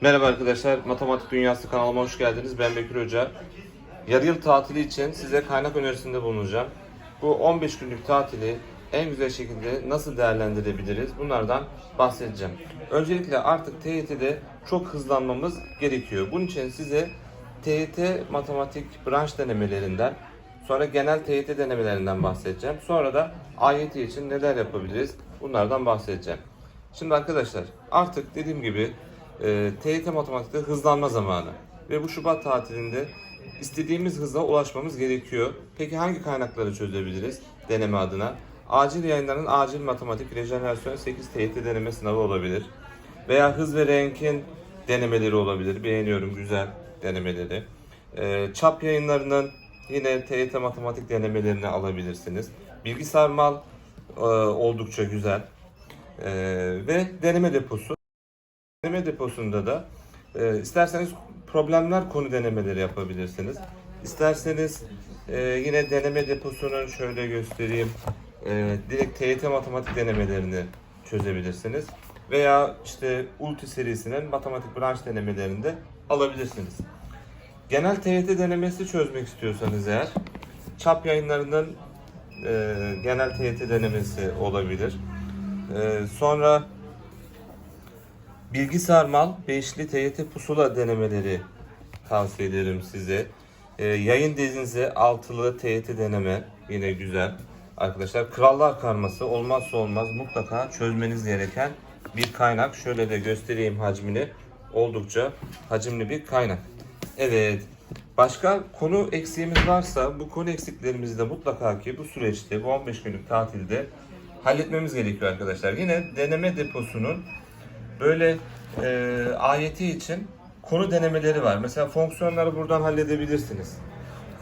Merhaba arkadaşlar, Matematik Dünyası kanalıma hoş geldiniz. Ben Bekir Hoca. Yarı yıl tatili için size kaynak önerisinde bulunacağım. Bu 15 günlük tatili en güzel şekilde nasıl değerlendirebiliriz? Bunlardan bahsedeceğim. Öncelikle artık TYT'de çok hızlanmamız gerekiyor. Bunun için size TYT matematik branş denemelerinden, sonra genel TYT denemelerinden bahsedeceğim. Sonra da AYT için neler yapabiliriz? Bunlardan bahsedeceğim. Şimdi arkadaşlar artık dediğim gibi e, TYT matematikte hızlanma zamanı. Ve bu Şubat tatilinde istediğimiz hıza ulaşmamız gerekiyor. Peki hangi kaynakları çözebiliriz deneme adına? Acil yayınların acil matematik rejenerasyon 8 TYT deneme sınavı olabilir. Veya hız ve renkin denemeleri olabilir. Beğeniyorum güzel denemeleri. E, çap yayınlarının yine TYT matematik denemelerini alabilirsiniz. Bilgisayar mal e, oldukça güzel. E, ve deneme deposu. Deneme deposunda da e, isterseniz problemler konu denemeleri yapabilirsiniz. İsterseniz e, yine deneme deposunun şöyle göstereyim. E, direkt TYT matematik denemelerini çözebilirsiniz. Veya işte Ulti serisinin matematik branş denemelerini de alabilirsiniz. Genel TYT denemesi çözmek istiyorsanız eğer çap yayınlarının e, genel TYT denemesi olabilir. E, sonra bilgisayar mal beşli TYT pusula denemeleri tavsiye ederim size. E, yayın dizinize altılı TYT deneme yine güzel. Arkadaşlar krallar karması olmazsa olmaz mutlaka çözmeniz gereken bir kaynak. Şöyle de göstereyim hacmini. Oldukça hacimli bir kaynak. Evet. Başka konu eksiğimiz varsa bu konu eksiklerimizi de mutlaka ki bu süreçte bu 15 günlük tatilde halletmemiz gerekiyor arkadaşlar. Yine deneme deposunun böyle e, AYT için konu denemeleri var. Mesela fonksiyonları buradan halledebilirsiniz.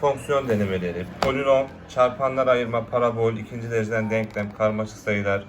Fonksiyon denemeleri, polinom, çarpanlar ayırma, parabol, ikinci dereceden denklem, karmaşık sayılar,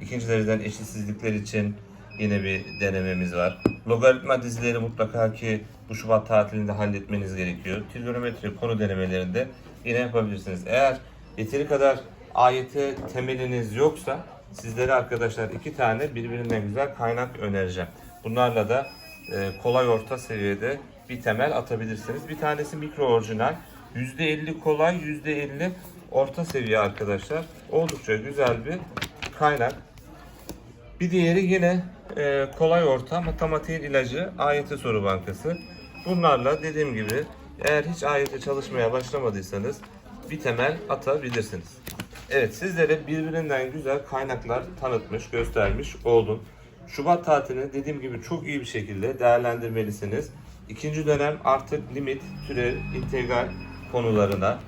ikinci dereceden eşitsizlikler için yine bir denememiz var. Logaritma dizileri mutlaka ki bu Şubat tatilinde halletmeniz gerekiyor. Trigonometri konu denemelerinde yine yapabilirsiniz. Eğer yeteri kadar AYT temeliniz yoksa sizlere arkadaşlar iki tane birbirinden güzel kaynak önereceğim. Bunlarla da e, kolay orta seviyede bir temel atabilirsiniz. Bir tanesi mikro orijinal. %50 kolay, %50 orta seviye arkadaşlar. Oldukça güzel bir kaynak. Bir diğeri yine e, kolay orta matematiğin ilacı AYT soru bankası. Bunlarla dediğim gibi eğer hiç AYT çalışmaya başlamadıysanız bir temel atabilirsiniz. Evet sizlere birbirinden güzel kaynaklar tanıtmış, göstermiş oldum. Şubat tatilini dediğim gibi çok iyi bir şekilde değerlendirmelisiniz. İkinci dönem artık limit, türev, integral konularına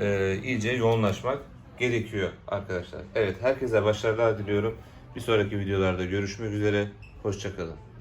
e, iyice yoğunlaşmak gerekiyor arkadaşlar. Evet herkese başarılar diliyorum. Bir sonraki videolarda görüşmek üzere. Hoşçakalın.